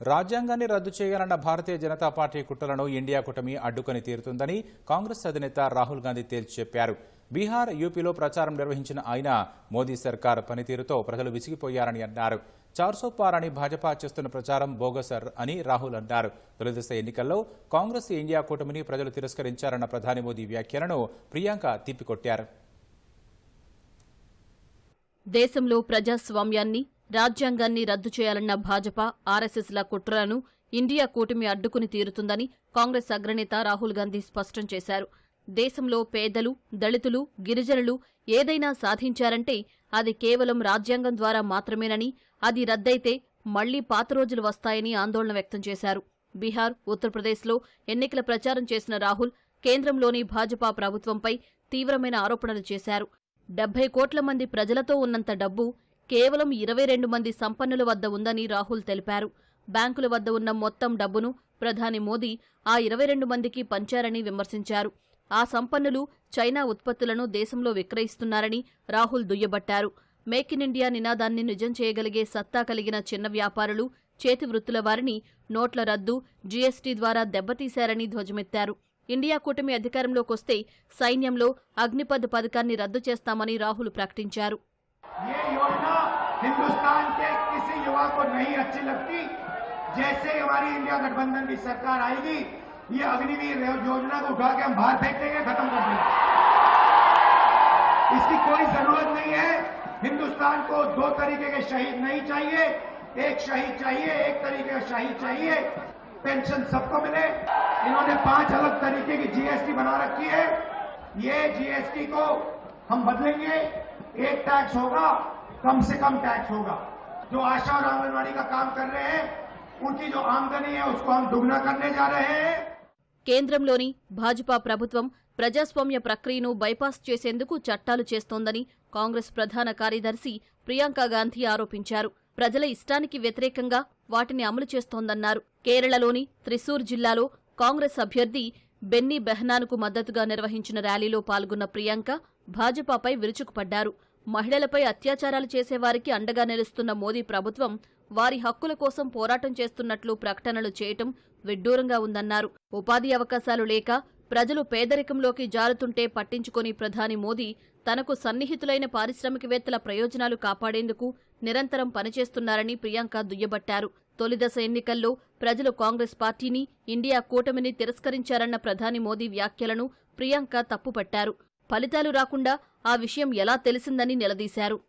రాజ్యాంగాన్ని రద్దు చేయాలన్న భారతీయ జనతా పార్టీ కుట్రలను ఇండియా కూటమి అడ్డుకొని తీరుతుందని కాంగ్రెస్ అధినేత రాహుల్ గాంధీ తేల్చి చెప్పారు బీహార్ యూపీలో ప్రచారం నిర్వహించిన ఆయన మోదీ సర్కార్ పనితీరుతో ప్రజలు విసిగిపోయారని అన్నారు. చార్సో అని భాజపా చేస్తున్న ప్రచారం బోగసర్ అని రాహుల్ అన్నారు. తొలిదశ ఎన్నికల్లో కాంగ్రెస్ ఇండియా కూటమిని ప్రజలు తిరస్కరించారన్న ప్రధాని మోదీ వ్యాఖ్యలను ప్రియాంక తిప్పికొట్టారు. దేశంలో ప్రజాస్వామ్యాన్ని రాజ్యాంగాన్ని రద్దు చేయాలన్న భాజపా ఆర్ఎస్ఎస్ల కుట్రలను ఇండియా కూటమి అడ్డుకుని తీరుతుందని కాంగ్రెస్ అగ్రనేత రాహుల్ గాంధీ స్పష్టం చేశారు. దేశంలో పేదలు దళితులు గిరిజనులు ఏదైనా సాధించారంటే అది కేవలం రాజ్యాంగం ద్వారా మాత్రమేనని అది రద్దయితే మళ్ళీ పాత రోజులు వస్తాయని ఆందోళన వ్యక్తం చేశారు. బీహార్ ఉత్తరప్రదేశ్లో ఎన్నికల ప్రచారం చేసిన రాహుల్ కేంద్రంలోని భాజపా ప్రభుత్వంపై తీవ్రమైన ఆరోపణలు చేశారు. డెబ్బై కోట్ల మంది ప్రజలతో ఉన్నంత డబ్బు కేవలం ఇరవై రెండు మంది సంపన్నుల వద్ద ఉందని రాహుల్ తెలిపారు. బ్యాంకుల వద్ద ఉన్న మొత్తం డబ్బును ప్రధాని మోదీ ఆ ఇరవై రెండు మందికి పంచారని విమర్శించారు. ఆ సంపన్నులు చైనా ఉత్పత్తులను దేశంలో విక్రయిస్తున్నారని రాహుల్ దుయ్యబట్టారు. మేక్ ఇన్ ఇండియా నినాదాన్ని నిజం చేయగలిగే సత్తా కలిగిన చిన్న వ్యాపారులు చేతి వృత్తుల వారిని నోట్ల రద్దు జీఎస్టీ ద్వారా దెబ్బతీశారని ధ్వజమెత్తారు. ఇండియా కూటమి అధికారంలోకొస్తే సైన్యంలో అగ్నిపథ్ పథకాన్ని రద్దు చేస్తామని రాహుల్ ప్రకటించారు. ये योजना हिंदुस्तान के किसी युवा को नहीं अच्छी लगती, जैसे हमारी इंडिया गठबंधन की सरकार आएगी, ये अग्निवीर योजना को उठा के हम बाहर फेंक देंगे, खत्म कर देंगे। इसकी कोई ज़रूरत नहीं है। हिंदुस्तान को दो तरीके के शहीद नहीं चाहिए। एक शहीद चाहिए, एक तरीके का शहीद चाहिए। पेंशन सबको मिले। इन्होंने पाँच अलग तरीके की जीएसटी बना रखी है। ये जीएसटी को हम बदलेंगे एक टैक्स होगा कम से कम टैक्स होगा जो आशा और आंगनबाड़ी का काम कर रहे हैं उनकी जो आमदनी है उसको हम दुगना करने जा रहे हैं కేంద్రంలోని భాజపా ప్రభుత్వం ప్రజాస్వామ్య ప్రక్రియను బైపాస్ చేసేందుకు చట్టాలు చేస్తోందని కాంగ్రెస్ ప్రధాన కార్యదర్శి ప్రియాంక గాంధీ ఆరోపించారు ప్రజల ఇష్టానికి వ్యతిరేకంగా వాటిని అమలు చేస్తోందన్నారు కేరళలోని త్రిశూర్ జిల్లాలో కాంగ్రెస్ అభ్యర్థి బెన్నీ బెహనాన్కు మద్దతుగా నిర్వహించిన ర్యాలీలో పాల్గొన్న ప్రియాంక భాజపాపై విరుచుకుపడ్డారు. మహిళలపై అత్యాచారాలు చేసేవారికి అండగా నిలుస్తున్న మోదీ ప్రభుత్వం వారి హక్కుల కోసం పోరాటం చేస్తున్నట్లు ప్రకటనలు చేయటం విడ్డూరంగా ఉందన్నారు. ఉపాధి అవకాశాలు లేక ప్రజలు పేదరికంలోకి జారుతుంటే పట్టించుకుని ప్రధాని మోదీ తనకు సన్నిహితులైన పారిశ్రామికవేత్తల ప్రయోజనాలు కాపాడేందుకు నిరంతరం పనిచేస్తున్నారని ప్రియాంక దుయ్యబట్టారు. తొలిదశ ఎన్నికల్లో ప్రజలు కాంగ్రెస్ పార్టీని ఇండియా కూటమిని తిరస్కరించారన్న ప్రధాని మోదీ వ్యాఖ్యలను ప్రియాంక తప్పుపట్టారు. ఫలితాలు రాకుండా ఆ విషయం ఎలా తెలిసిందని నిలదీశారు.